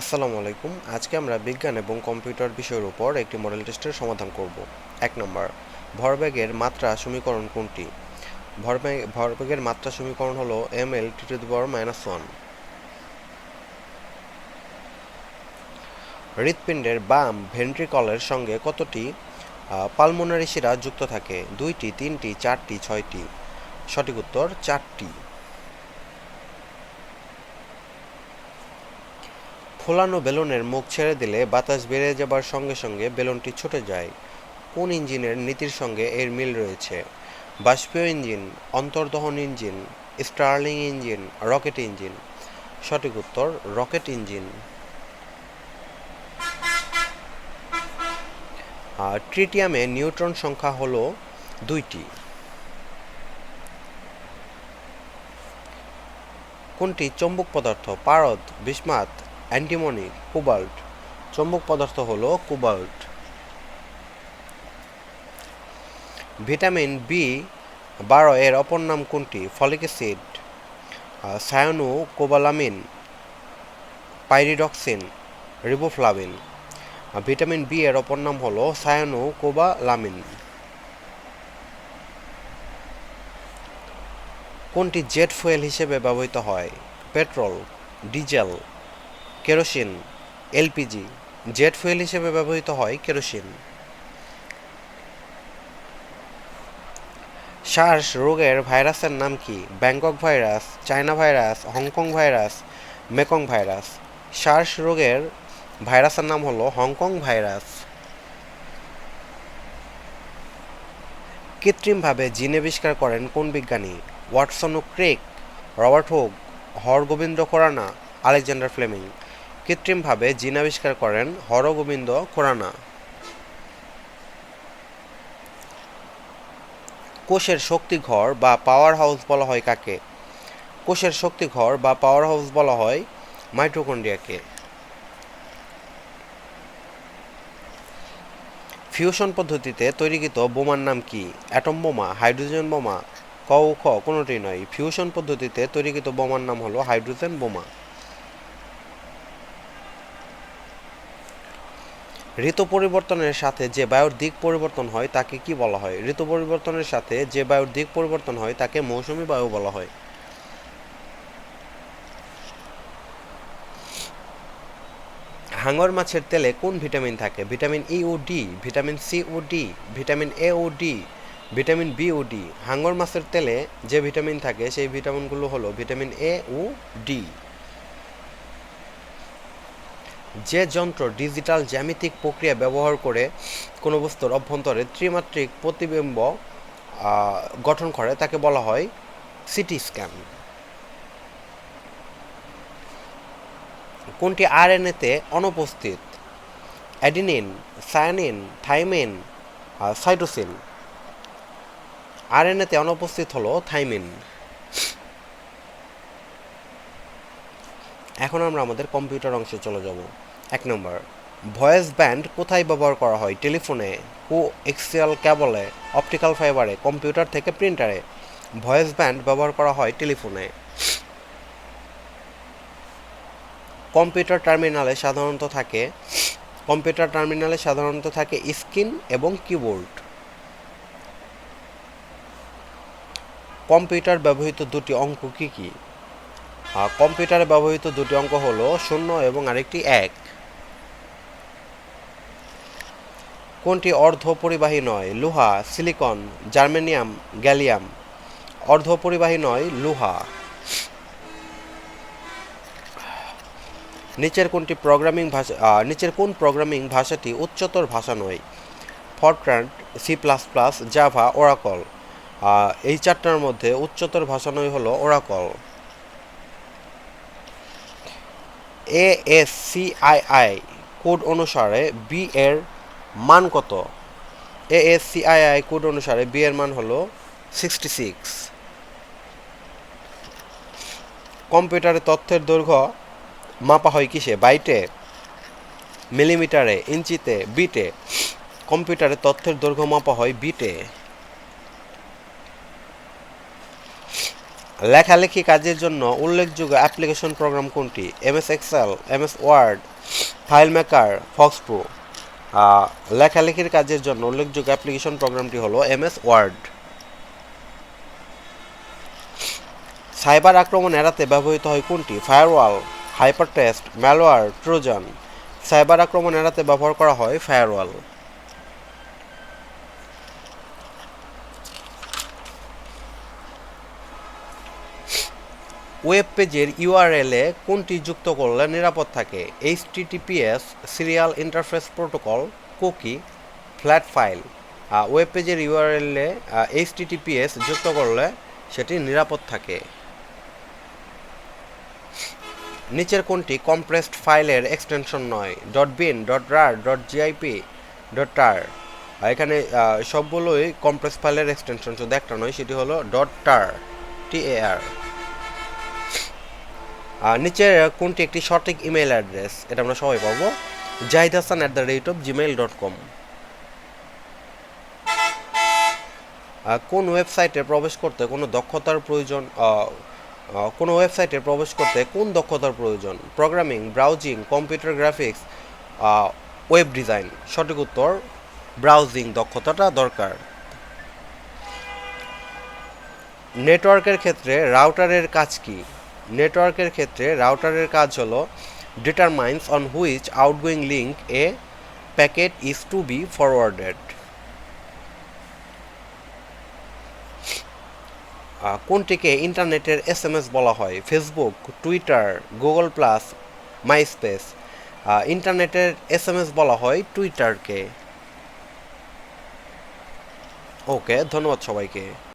আসসালামু আলাইকুম। আজকে আমরা বিজ্ঞান এবং কম্পিউটার বিষয়ের উপর একটি মডেল টেস্টের সমাধান করব। এক নম্বর, ভরবেগের মাত্রা সমীকরণ কোনটি? ভরবেগ, ভরবেগের মাত্রা সমীকরণ হলো M L T to power minus one হৃৎপিণ্ডের বাম ভেন্ট্রিকলের সঙ্গে কতটি পালমোনারি শিরা যুক্ত থাকে? দুইটি, তিনটি, চারটি, ছয়টি। সঠিক উত্তর, চারটি। ফোলানো বেলুনের মুখ ছেড়ে দিলে বাতাস বেড়ে যাবার সঙ্গে সঙ্গে বেলুনটি ছুটে যায়। কোন ইঞ্জিনের নীতির সঙ্গে এর মিল রয়েছে? বাষ্পীয় engine, অন্তর্দহন engine, Stirling engine, rocket engine. সঠিক উত্তর, রকেট ইঞ্জিন। আর ট্রিটিয়ামে নিউট্রন সংখ্যা হলো দুইটি। কোনটি চম্বুক পদার্থ, পারদ, বিসমাত অ্যান্টিমনি, কোবাল্ট। চৌম্বক পদার্থ হলো কোবাল্ট। ভিটামিন বি বারো এর অপর নাম কোনটি? Folic acid. Cyanocobalamin pyridoxine, riboflavin. Vitamin B এর অপর নাম হলো সায়ানু কোবালামিন কোনটি জেট ফুয়েল হিসেবে ব্যবহৃত হয়? Petrol, diesel. Kerosene, LPG, jet fuel হিসেবে ব্যবহৃত হয় কেরোসিন। সার্স রোগের ভাইরাসের নাম কি? Bangkok virus, China virus, Hong Kong virus, Mekong virus. SARS রোগের ভাইরাসের নাম হলো হংকং ভাইরাস। কৃত্রিমভাবে জিন আবিষ্কার করেন কোন বিজ্ঞানী? ওয়াটসন ও ক্রেক রবার্ট হোক হরগোবিন্দ খোরানা, আলেকজান্ডার ফ্লেমিং। কৃত্রিমভাবে জিন আবিষ্কার করেন হরগোবিন্দ খোরানা। কোষের শক্তিঘর বা পাওয়ার হাউস বলা হয় কাকে? কোষের শক্তিঘর বা পাওয়ার হাউস বলা হয় মাইটোকন্ড্রিয়াকে ফিউশন পদ্ধতিতে তৈরিকৃত বোমার নাম কি? অ্যাটম বোমা হাইড্রোজেন বোমা ক খ কোনোটি নয়। ফিউশন পদ্ধতিতে তৈরিকৃত বোমার নাম হলো হাইড্রোজেন বোমা। ঋতু পরিবর্তনের সাথে যে বায়ুর দিক পরিবর্তন হয়, তাকে কি বলা হয়? ঋতু পরিবর্তনের সাথে যে বায়ুর দিক পরিবর্তন হয়, তাকে মৌসুমী বায়ু বলা হয়। হাঙর মাছের তেলে কোন ভিটামিন থাকে? ভিটামিন ই ও ডি ভিটামিন সি ও ডি ভিটামিন এ ও ডি ভিটামিন বি ও ডি হাঙর মাছের তেলে যে ভিটামিন থাকে, সেই ভিটামিনগুলো হলো ভিটামিন এ ও ডি যে যন্ত্র ডিজিটাল জ্যামিতিক প্রক্রিয়া ব্যবহার করে কোনো বস্তুর অভ্যন্তরে ত্রিমাত্রিক প্রতিবিম্ব গঠন করে, তাকে বলা হয় সিটি স্ক্যান। কোনটি আরএনএতে অনুপস্থিত? অ্যাডিনিন, সায়ানিন, থাইমিন সাইটোসিন আরএনএতে অনুপস্থিত হলো থাইমিন। এখন আমরা আমাদের কম্পিউটার অংশে চলে যাব। এক নম্বর, ভয়েস ব্যান্ড কোথায় ব্যবহার করা হয়? টেলিফোনে, কো এক্সিয়াল ক্যাবলে, অপটিক্যাল ফাইবারে, কম্পিউটার থেকে প্রিন্টারে? ভয়েস ব্যান্ড ব্যবহার করা হয় টেলিফোনে। কম্পিউটার টার্মিনালে সাধারণত থাকে, কম্পিউটার টার্মিনালে সাধারণত থাকে স্ক্রিন এবং কিবোর্ড। কম্পিউটার ব্যবহৃত দুটি অঙ্ক কী কী? কম্পিউটারে ব্যবহৃত দুটি অঙ্ক হলো শূন্য এবং আরেকটি এক। কোনটি অর্ধ পরিবাহী নয়? লোহা, সিলিকন, জার্মেনিয়াম, গ্যালিয়াম। অর্ধ পরিবাহী নয়, লোহা। নিচের কোনটি প্রোগ্রামিং ভাষা নিচের কোন প্রোগ্রামিং ভাষাটি উচ্চতর ভাষা নয়? FORTRAN C plus plus Java, Oracle. এই চারটার মধ্যে উচ্চতর ভাষা নয় হলো Oracle. A S C I I code অনুসারে বি এর মান কত? A S C I I code অনুসারে বি এর মান হলো সিক্সটি সিক্স কম্পিউটারে তথ্যের দৈর্ঘ্য মাপা হয় কিসে? বাইটে মিলিমিটারে ইঞ্চিতে, বিটে। কম্পিউটারে তথ্যের দৈর্ঘ্য মাপা হয় বিটে। লেখালেখি কাজের জন্য উল্লেখযোগ্য অ্যাপ্লিকেশন প্রোগ্রাম কোনটি? M MS Excel, MS Word, file maker, Fox Pro. লেখালেখির কাজের জন্য উল্লেখযোগ্য অ্যাপ্লিকেশন প্রোগ্রামটি হলো এমএস ওয়ার্ড। সাইবার আক্রমণ এড়াতে ব্যবহৃত হয় কোনটি? Firewall hyper test malware Trojan. Cyber আক্রমণ এড়াতে ব্যবহার করা হয় ফায়ারওয়াল। ওয়েব পেজের ইউআরএলে কোনটি যুক্ত করলে নিরাপদ থাকে? HTTPS serial interface protocol, cookie, flat file. Web পেজের ইউআরএলে এইচটিটিপিএস যুক্ত করলে সেটি নিরাপদ থাকে। নিচের কোনটি কম্প্রেসড ফাইলের এক্সটেনশন নয়? Dot bin dot rar dot GIP dot tar এখানে সবগুলোই কম্প্রেস ফাইলের এক্সটেনশন। শুধু একটা নয়, সেটি হলো. ডট টার টি এ আর নিচের কোনটি একটি সঠিক ইমেল অ্যাড্রেস? এটা আমরা সবাই পাবো। Zahid Hasan at the rate of Gmail dot com কোন ওয়েবসাইটে প্রবেশ করতে কোনো দক্ষতার প্রয়োজন? কোনো ওয়েবসাইটে প্রবেশ করতে কোন দক্ষতার প্রয়োজন? Programming, browsing, computer graphics web design. সঠিক উত্তর, ব্রাউজিং দক্ষতাটা দরকার। নেটওয়ার্কের ক্ষেত্রে রাউটারের কাজ কি? নেটওয়ার্কের ক্ষেত্রে রাউটারের কাজ হলো determines on which outgoing link a packet is to be forwarded কোনটিকে ইন্টারনেটের এস এম এস বলা হয়? Facebook, Twitter, Google plus, Myspace. ইন্টারনেটের এস এম এস বলা হয় টুইটারকে। ওকে, ধন্যবাদ সবাইকে।